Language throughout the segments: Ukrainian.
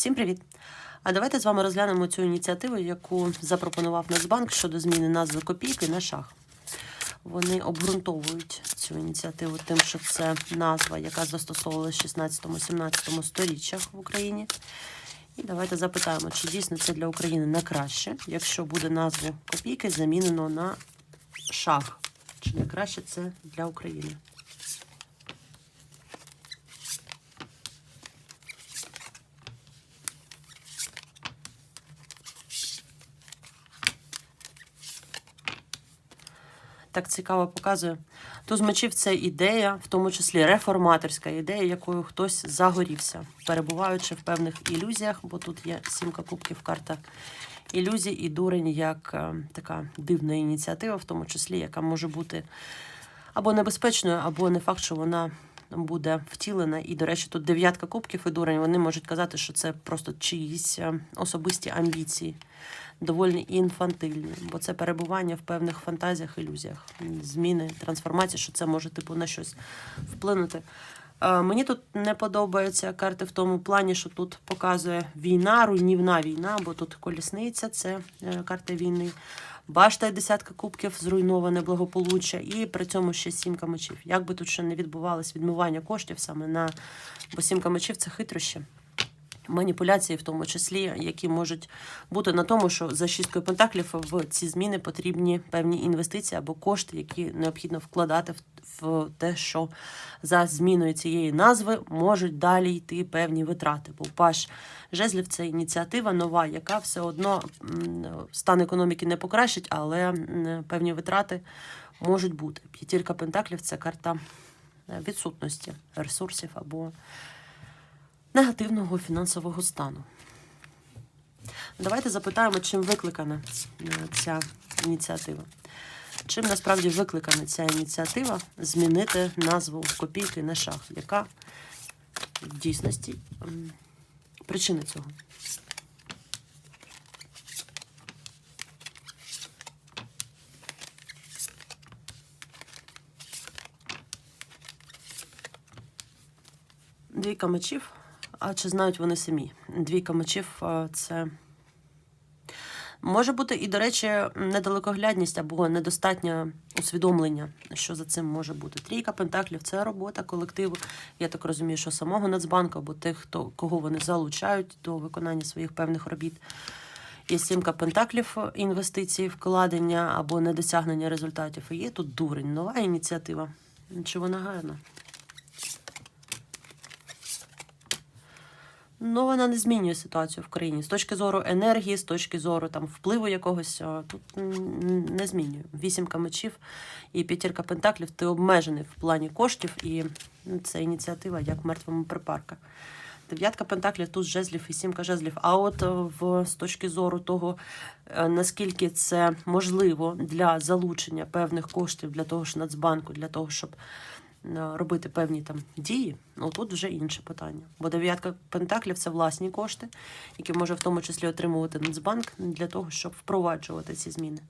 Всім привіт! А давайте з вами розглянемо цю ініціативу, яку запропонував Нацбанк щодо зміни назви копійки на шах. Вони обґрунтовують цю ініціативу тим, що це назва, яка застосовувалася в 16-17 сторіччях в Україні. І давайте запитаємо, чи дійсно це для України на краще, якщо буде назву копійки замінено на шах. Чи не краще це для України? Так цікаво показує. Туз мечів це ідея, в тому числі реформаторська ідея, якою хтось загорівся, перебуваючи в певних ілюзіях, бо тут є сімка кубків, карта ілюзій і дурень як е, така дивна ініціатива, в тому числі, яка може бути або небезпечною, або не факт, що вона буде втілена. І, до речі, тут дев'ятка кубків і дурень. Вони можуть казати, що це просто чиїсь е, особисті амбіції, доволі інфантильні, бо це перебування в певних фантазіях, ілюзіях, зміни, трансформації, що це може типу на щось вплинути. Е, Мені тут не подобаються карти в тому плані, що тут показує війна, руйнівна війна, бо тут колісниця, це е, карта війни. Башта і десятка кубків, зруйноване благополуччя, і при цьому ще сімка мечів. Як би тут ще не відбувалось відмивання коштів саме на бо сімка мечів це хитрощі. Маніпуляції, в тому числі, які можуть бути на тому, що за шісткою пентаклів в ці зміни потрібні певні інвестиції або кошти, які необхідно вкладати в, те, що за зміною цієї назви можуть далі йти певні витрати. Бо паш жезлів це ініціатива нова, яка все одно стан економіки не покращить, але певні витрати можуть бути. П'ятірка пентаклів це карта е, відсутності ресурсів або негативного фінансового стану. Давайте запитаємо, чим викликана е, ця ініціатива. Чим насправді викликана ця ініціатива змінити назву копійки на шах, яка в дійсності причина цього? Двійка мечів. А чи знають вони самі? Двійка мечів це може бути і, до речі, недалекоглядність або недостатнє усвідомлення, що за цим може бути. Трійка пентаклів це робота колективу. Я так розумію, що самого Нацбанку або тих, хто кого вони залучають до виконання своїх певних робіт. Є сімка пентаклів інвестицій, вкладення або недосягнення результатів. І є тут дурень, нова ініціатива. Чи вона гарна? Ну, вона не змінює ситуацію в країні. З точки зору енергії, з точки зору там впливу якогось, тут не змінює. Вісімка мечів і п'ятірка пентаклів ти обмежений в плані коштів, і ну, це ініціатива як мертвому припарка. Дев'ятка пентаклів, тут жезлів і сімка жезлів. А от е, в, з точки зору того, е, наскільки це можливо для залучення певних коштів для того ж Нацбанку, для того, щоб е, робити певні там дії, ну тут вже інше питання. Бо дев'ятка пентаклів це власні кошти, які може в тому числі отримувати Нацбанк для того, щоб впроваджувати ці зміни.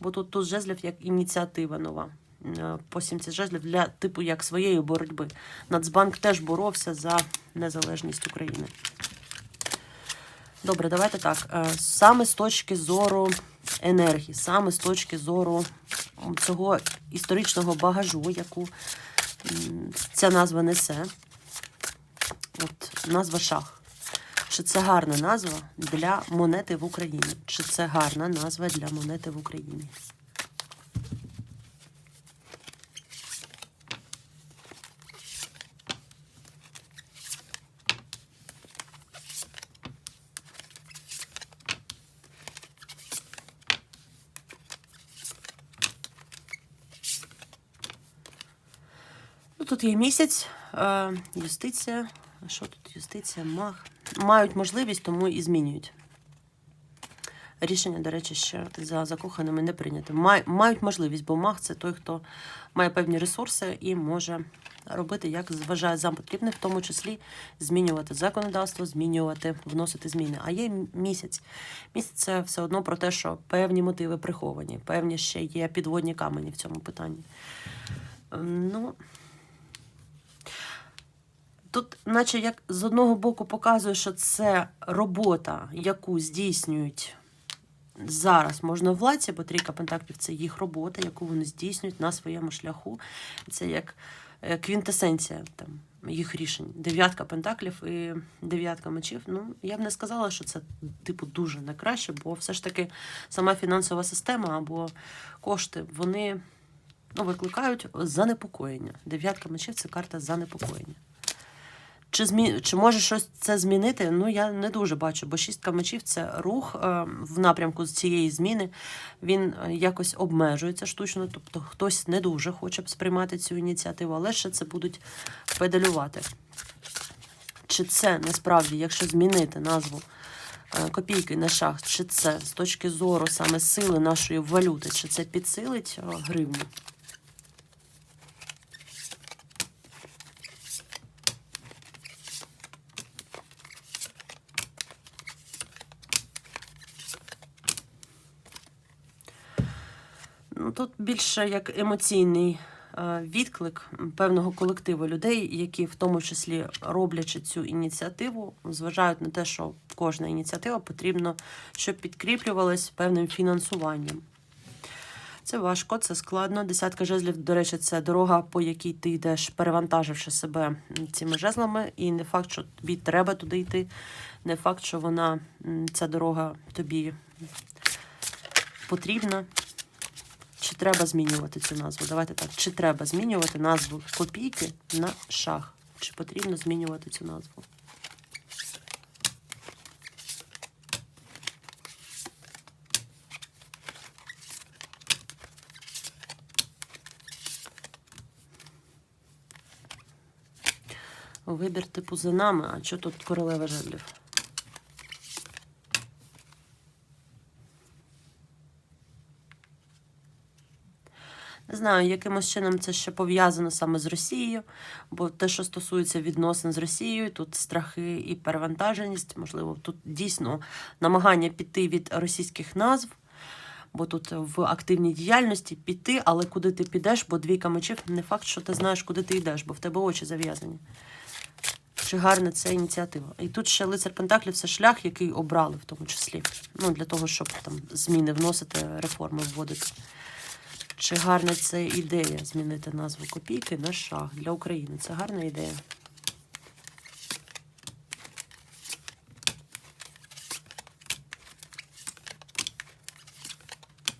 Бо тут тут жезлів як ініціатива нова. Е, По сімці жезлів для типу як своєї боротьби. Нацбанк теж боровся за незалежність України. Добре, давайте так. Е, Саме з точки зору енергії, саме з точки зору цього історичного багажу, яку ця назва несе. От назва шах. Чи це гарна назва для монети в Україні? Чи це гарна назва для монети в Україні? Є місяць, е, юстиція. Що тут юстиція? Маг. Мають можливість, тому і змінюють. Рішення, до речі, ще за закоханими не прийняте. Май- Мають можливість, бо маг це той, хто має певні ресурси і може робити, як вважає за потрібне, в тому числі змінювати законодавство, змінювати, вносити зміни. А є місяць. Місяць це все одно про те, що певні мотиви приховані, певні ще є підводні камені в цьому питанні. Ем, Ну, Тут, наче як з одного боку показує, що це робота, яку здійснюють зараз можновладці, бо трійка пентаклів це їх робота, яку вони здійснюють на своєму шляху. Це як е, квінтесенція там, їх рішень. Дев'ятка пентаклів і дев'ятка мечів. Ну, я б не сказала, що це типу дуже не краще, бо все ж таки сама фінансова система або кошти, вони ну, викликають занепокоєння. Дев'ятка мечів це карта занепокоєння. Чи, змі... Чи може щось це змінити? Ну, я не дуже бачу, бо шістка мечів це рух е, в напрямку цієї зміни. Він е, якось обмежується штучно, тобто хтось не дуже хоче б сприймати цю ініціативу, але ще це будуть педалювати. Чи це насправді, якщо змінити назву е, копійки на шах, чи це з точки зору саме сили нашої валюти, чи це підсилить гривню? Тут більше як емоційний е, відклик певного колективу людей, які в тому числі роблячи цю ініціативу, зважають на те, що кожна ініціатива потрібно, щоб підкріплювалась певним фінансуванням. Це важко, це складно. Десятка жезлів, до речі, це дорога, по якій ти йдеш, перевантаживши себе цими жезлами. І не факт, що тобі треба туди йти, не факт, що вона, ця дорога тобі потрібна. Чи треба змінювати цю назву? Давайте так. Чи треба змінювати назву копійки на шах? Чи потрібно змінювати цю назву? Вибір типу за нами, а що тут королева жезлів? Не знаю, якимось чином це ще пов'язано саме з Росією, бо те, що стосується відносин з Росією, тут страхи і перевантаженість, можливо, тут дійсно намагання піти від російських назв, бо тут в активній діяльності піти, але куди ти підеш, бо двійка мечів не факт, що ти знаєш, куди ти йдеш, бо в тебе очі зав'язані. Чи гарна ця ініціатива? І тут ще лицар Пентаклів це шлях, який обрали в тому числі. Ну, для того, щоб там зміни вносити, реформи вводити. Чи гарна це ідея змінити назву копійки на шаг для України? Це гарна ідея.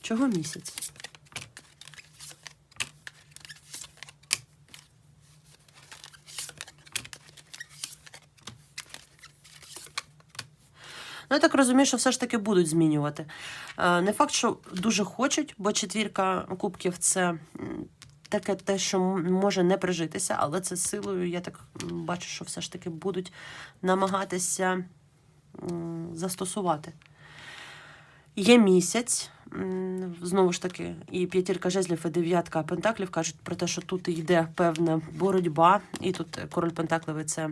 Чого місяць? Я так розумію, що все ж таки будуть змінювати. Е, Не факт, що дуже хочуть, бо четвірка кубків це таке те, що може не прижитися, але це силою, я так бачу, що все ж таки будуть намагатися застосувати. Є місяць, знову ж таки, і п'ятірка жезлів, і дев'ятка пентаклів кажуть про те, що тут йде певна боротьба, і тут король пентаклевий це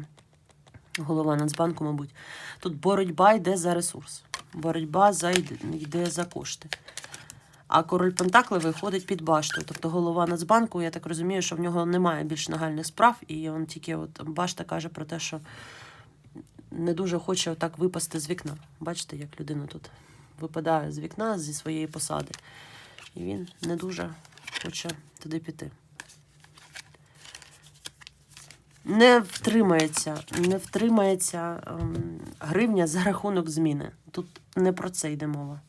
голова Нацбанку, мабуть. Тут боротьба йде за ресурс. Боротьба за йде, за кошти. А король Пентакливий ходить під баштою. Тобто голова Нацбанку, я так розумію, що в нього немає більш нагальних справ, і він тільки от башта каже про те, що не дуже хоче отак випасти з вікна. Бачите, як людина тут випадає з вікна зі своєї посади. І він не дуже хоче туди піти. Не втримається, не втримається ем, гривня за рахунок зміни. Тут не про це йде мова.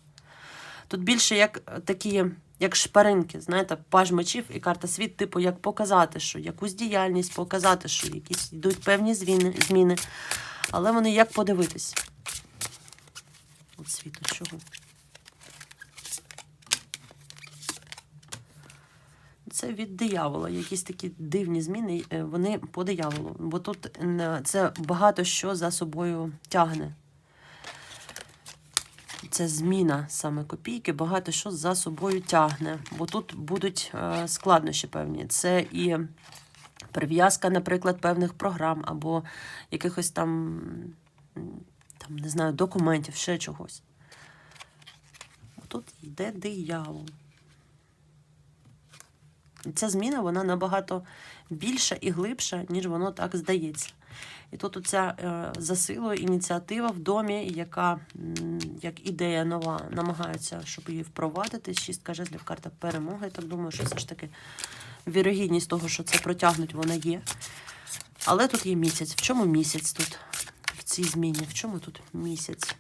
Тут більше як е, такі, як шпаринки, знаєте, паж мечів і карта світ, типу, як показати, що якусь діяльність, показати, що якісь йдуть певні зміни. Але вони як подивитись? От світу чого? Це від диявола. Якісь такі дивні зміни, е, вони по дияволу. Бо тут це багато що за собою тягне. Це зміна саме копійки, багато що за собою тягне. Бо тут будуть е, складнощі певні. Це і прив'язка, наприклад, певних програм або якихось там, там, не знаю, документів, ще чогось. Тут йде диявол. Ця зміна вона набагато більша і глибша, ніж воно так здається. І тут оця е, засилує ініціатива в домі, яка як ідея нова, намагається, щоб її впровадити. Шістка жезлів, карта перемоги. Я так думаю, що все ж таки вірогідність того, що це протягнуть, вона є. Але тут є місяць. В чому місяць тут? В цій зміні? В чому тут місяць?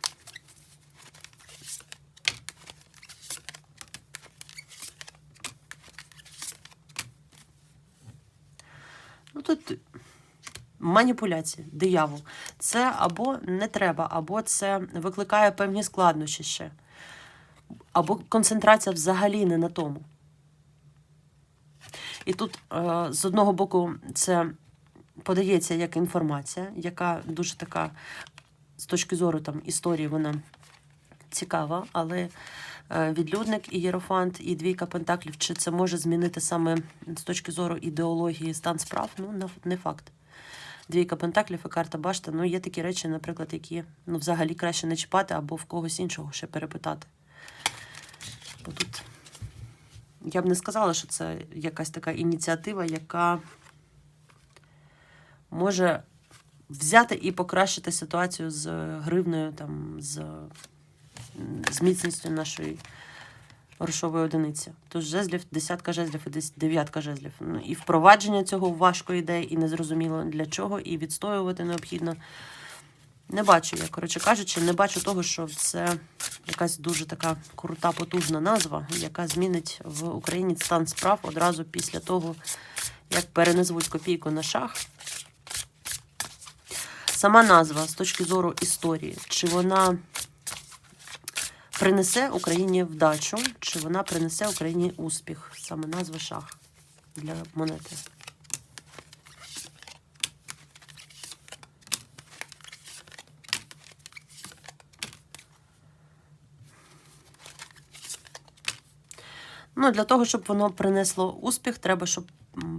Ну тут маніпуляції, диявол. Це або не треба, або це викликає певні складнощі ще. Або концентрація взагалі не на тому. І тут е, з одного боку це подається як інформація, яка дуже така, з точки зору там, історії, вона цікава, але е, відлюдник і єрофант, і двійка пентаклів, чи це може змінити саме з точки зору ідеології стан справ? Ну, не- не факт. Двійка пентаклів і карта башта. Ну, є такі речі, наприклад, які ну, взагалі краще не чіпати або в когось іншого ще перепитати. Бо тут я б не сказала, що це якась така ініціатива, яка може взяти і покращити ситуацію з гривною, там, з, з міцністю нашої грошової одиниці. Тож жезлів, десятка жезлів і дев'ятка жезлів. Ну, і впровадження цього важко йде, і незрозуміло для чого, і відстоювати необхідно. Не бачу я, коротше кажучи, не бачу того, що це якась дуже така крута, потужна назва, яка змінить в Україні стан справ одразу після того, як переназвуть копійку на шах. Сама назва з точки зору історії, чи вона принесе Україні вдачу, чи вона принесе Україні успіх? Саме назва шах для монети. Ну, для того, щоб воно принесло успіх, треба, щоб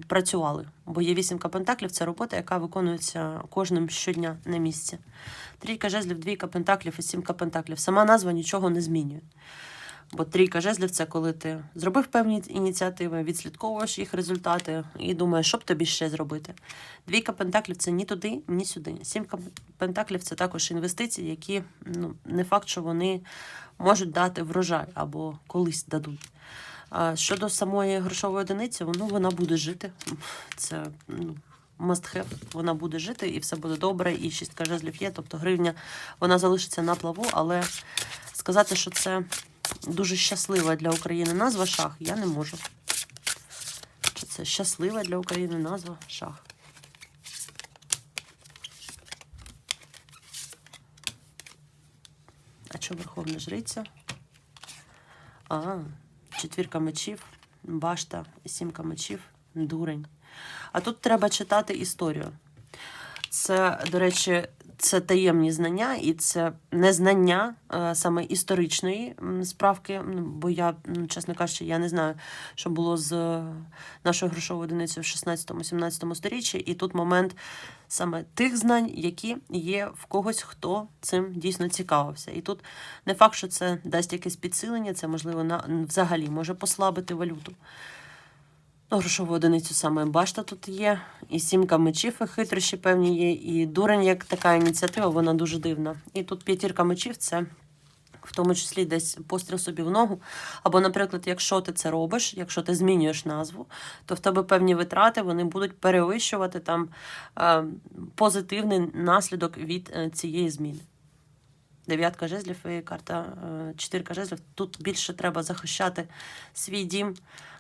працювали. Бо є вісімка пентаклів це робота, яка виконується кожним щодня на місці. Трійка жезлів, двійка пентаклів і сімка пентаклів. Сама назва нічого не змінює. Бо трійка жезлів це коли ти зробив певні ініціативи, відслідковуєш їх результати і думаєш, що б тобі ще зробити. Двійка пентаклів це ні туди, ні сюди. Сімка пентаклів це також інвестиції, які ну, не факт, що вони можуть дати врожай або колись дадуть. Щодо самої грошової одиниці, ну, вона буде жити. Це ну, must have. Вона буде жити і все буде добре, і шістка жезлів є. Тобто гривня вона залишиться на плаву, але сказати, що це дуже щаслива для України назва шах, я не можу. Чи це щаслива для України назва шах? А що Верховна Жриця? А, четвірка мечів, башта, сімка мечів, дурень. А тут треба читати історію. Це, до речі, це таємні знання, і це не знання е, саме історичної справки. Бо я, чесно кажучи, я не знаю, що було з нашою грошовою одиницею в 16-17 сторіччі. І тут момент саме тих знань, які є в когось, хто цим дійсно цікавився. І тут не факт, що це дасть якесь підсилення, це можливо на взагалі може послабити валюту. Грошову одиницю саме башта тут є, і сімка мечів, і хитрощі певні є, і дурень як така ініціатива, вона дуже дивна. І тут п'ятірка мечів це в тому числі десь постріл собі в ногу. Або, наприклад, якщо ти це робиш, якщо ти змінюєш назву, то в тебе певні витрати вони будуть перевищувати там е, позитивний наслідок від е, цієї зміни. Дев'ятка жезлів і карта е, чотирка жезлів. Тут більше треба захищати свій дім,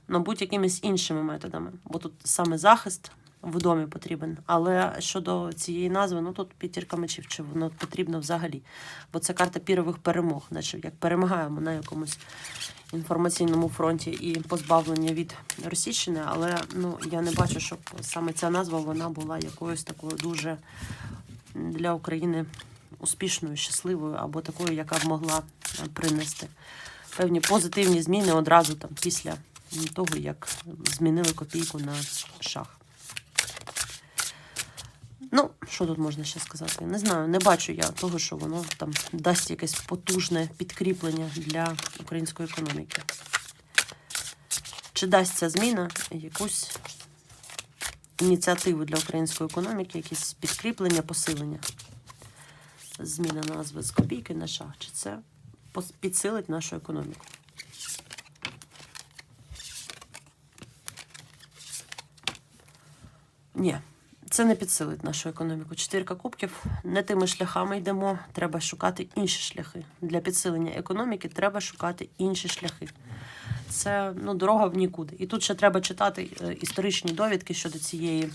мабуть, якимись іншими методами, бо тут саме захист в домі потрібен. Але щодо цієї назви, ну тут п'ятірка мечів, чи воно потрібно взагалі. Бо це карта пірових перемог, наче як перемагаємо на якомусь інформаційному фронті і позбавлення від російщини, але ну я не бачу, щоб саме ця назва вона була якоюсь такою дуже для України успішною, щасливою або такою, яка б могла е, принести певні позитивні зміни одразу там після того, як змінили копійку на шах. Ну, що тут можна ще сказати? Не знаю, не бачу я того, що воно там дасть якесь потужне підкріплення для української економіки. Чи дасть ця зміна якусь ініціативи для української економіки, якісь підкріплення, посилення. Зміна назви з копійки на шах. Чи це підсилить нашу економіку? Ні, це не підсилить нашу економіку. Четвірка кубків не тими шляхами йдемо. Треба шукати інші шляхи. Для підсилення економіки треба шукати інші шляхи. Це ну, дорога в нікуди. І тут ще треба читати е, історичні довідки щодо цієї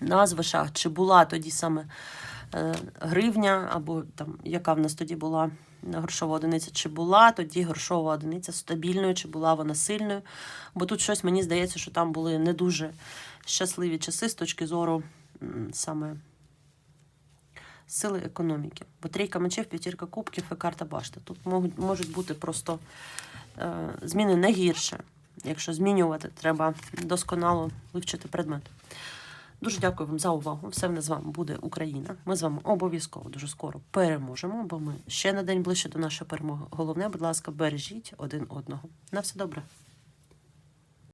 назви шах. Чи була тоді саме гривня, або там, яка в нас тоді була грошова одиниця, чи була тоді грошова одиниця стабільною, чи була вона сильною. Бо тут щось мені здається, що там були не дуже щасливі часи з точки зору саме сили економіки. Бо трійка мечів, п'ятірка кубків і карта башти. Тут можуть, можуть бути просто е, зміни не гірше. Якщо змінювати, треба досконало вивчити предмет. Дуже дякую вам за увагу. Все в нас з вами буде Україна. Ми з вами обов'язково дуже скоро переможемо, бо ми ще на день ближче до нашої перемоги. Головне, будь ласка, бережіть один одного. На все добре.